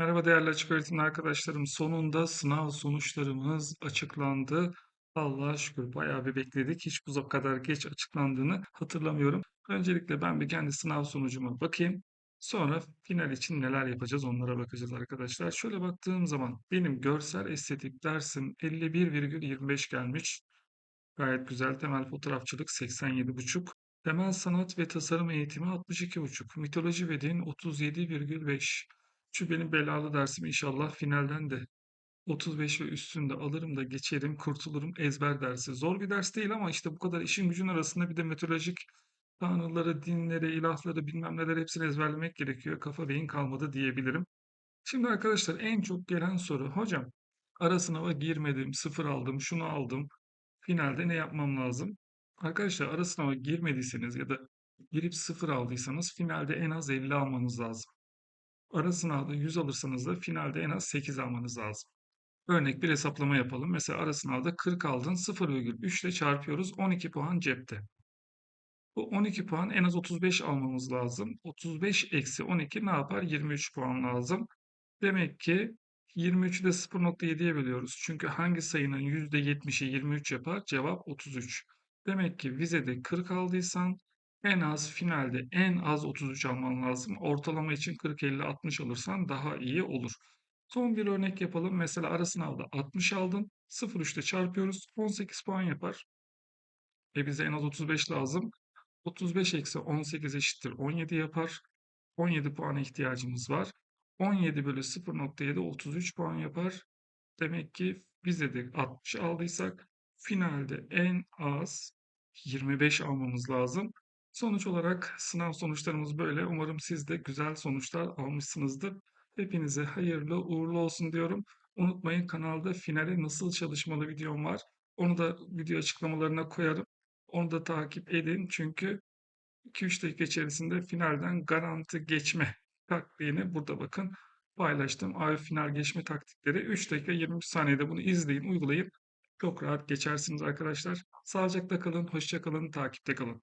Merhaba değerli açık öğretim arkadaşlarım. Sonunda sınav sonuçlarımız açıklandı. Allah'a şükür bayağı bir bekledik. Hiç bu kadar geç açıklandığını hatırlamıyorum. Öncelikle ben bir kendi sınav sonucuma bakayım. Sonra final için neler yapacağız onlara bakacağız arkadaşlar. Şöyle baktığım zaman benim görsel estetik dersim 51,25 gelmiş. Gayet güzel. Temel fotoğrafçılık 87,5. Temel sanat ve tasarım eğitimi 62,5. Mitoloji ve din 37,5. Şu benim belalı dersim inşallah finalden de 35 ve üstünde alırım da geçerim, kurtulurum ezber dersi. Zor bir ders değil ama işte bu kadar işin gücün arasında bir de mitolojik tanrıları, dinleri, ilahları bilmem neler hepsini ezberlemek gerekiyor. Kafa beyin kalmadı diyebilirim. Şimdi arkadaşlar en çok gelen soru hocam ara sınava girmedim, sıfır aldım, şunu aldım. Finalde ne yapmam lazım? Arkadaşlar ara sınava girmediyseniz ya da girip sıfır aldıysanız finalde en az 50 almanız lazım. Ara sınavda 100 alırsanız da finalde en az 8 almanız lazım. Örnek bir hesaplama yapalım. Mesela ara sınavda 40 aldın 0,3 ile çarpıyoruz 12 puan cepte. Bu 12 puan en az 35 almamız lazım. 35 eksi 12 ne yapar? 23 puan lazım. Demek ki 23'ü de 0.7'ye bölüyoruz. Çünkü hangi sayının %70'i 23 yapar? Cevap 33. Demek ki vizede 40 aldıysan en az finalde en az 33 alman lazım. Ortalama için 40, 50, 60 alırsan daha iyi olur. Son bir örnek yapalım. Mesela ara sınavda 60 aldın. 0,3'te çarpıyoruz. 18 puan yapar. E bize en az 35 lazım. 35 eksi 18 eşittir 17 yapar. 17 puana ihtiyacımız var. 17 bölü 0.7 33 puan yapar. Demek ki bize de 60 aldıysak finalde en az 25 almamız lazım. Sonuç olarak sınav sonuçlarımız böyle. Umarım siz de güzel sonuçlar almışsınızdır. Hepinize hayırlı uğurlu olsun diyorum. Unutmayın kanalda finale nasıl çalışmalı videom var. Onu da video açıklamalarına koyarım. Onu da takip edin çünkü 2-3 dakika içerisinde finalden garanti geçme taktiğini burada bakın paylaştım. Ay final geçme taktikleri 3 dakika 23 saniyede bunu izleyin, uygulayın. Çok rahat geçersiniz arkadaşlar. Sağlıcakla kalın, hoşça kalın, takipte kalın.